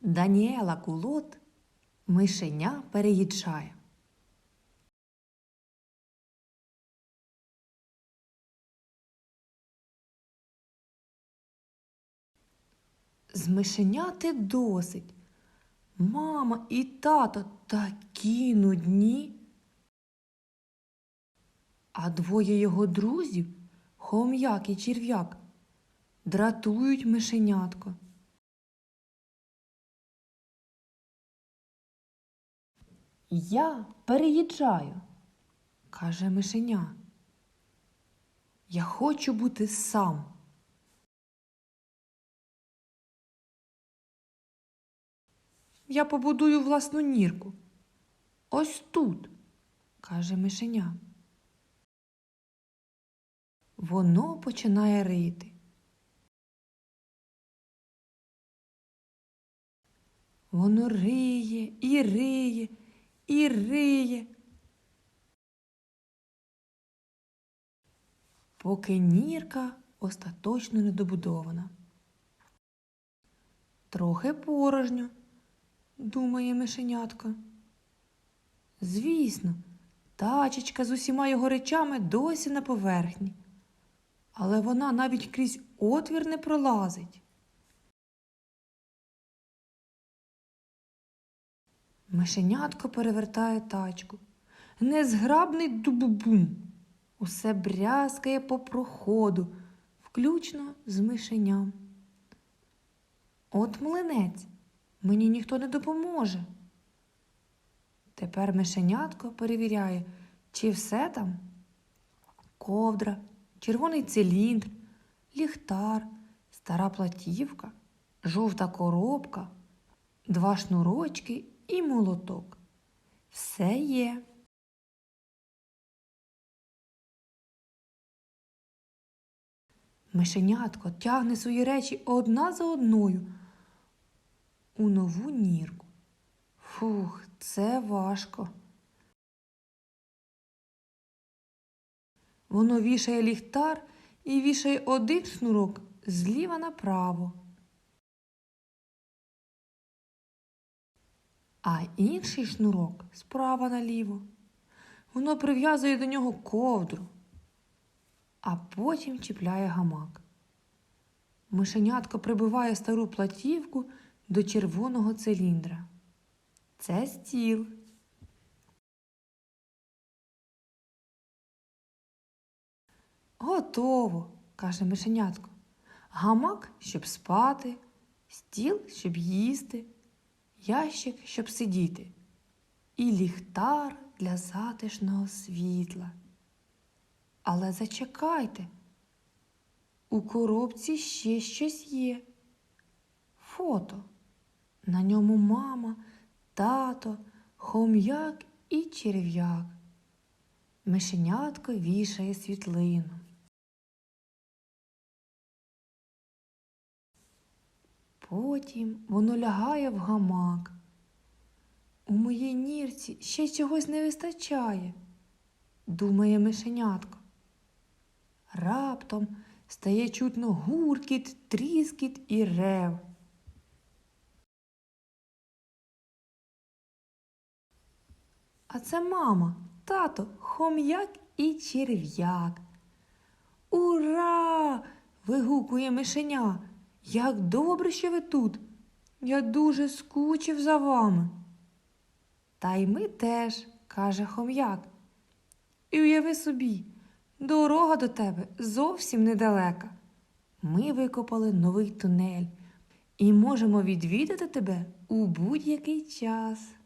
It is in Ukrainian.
Даніела Кулот мишеня переїжджає. З мишеняти досить. Мама і тато такі нудні. А двоє його друзів, хом'як і черв'як, дратують мишенятко. Я переїжджаю, каже мишеня. Я хочу бути сам. Я побудую власну нірку. Ось тут, каже мишеня. Воно починає рити. Воно риє і риє і риє. Поки нірка остаточно не добудована. Трохи порожньо, думає мишенятко. Звісно, тачечка з усіма його речами досі на поверхні, але вона навіть крізь отвір не пролазить. Мишенятко перевертає тачку. Незграбний дубубум. Усе брязкає по проходу, включно з мишеням. От млинець, мені ніхто не допоможе. Тепер мишенятко перевіряє, чи все там ковдра, червоний циліндр, ліхтар, стара платівка, жовта коробка, два шнурочки і молоток. Все є. Мишенятко тягне свої речі одна за одною у нову нірку. Фух, це важко. Воно вішає ліхтар і вішає один шнурок зліва направо. А інший шнурок справа наліво. Воно прив'язує до нього ковдру, а потім чіпляє гамак. Мишенятко прибиває стару платівку до червоного циліндра. Це стіл. Готово, каже мишенятко. Гамак, щоб спати, стіл, щоб їсти ящик, щоб сидіти, і ліхтар для затишного світла. Але зачекайте, у коробці ще щось є. Фото. На ньому мама, тато, хом'як і черв'як. Мишенятко вішає світлину. Потім воно лягає в гамак. У моїй нірці ще чогось не вистачає, думає мишенятко. Раптом стає чутно гуркіт, тріскіт і рев. А це мама, тато, хом'як і черв'як. Ура! вигукує мишеня. Як добре, що ви тут. Я дуже скучив за вами. Та й ми теж, каже хом'як. І уяви собі, дорога до тебе зовсім недалека. Ми викопали новий тунель і можемо відвідати тебе у будь-який час.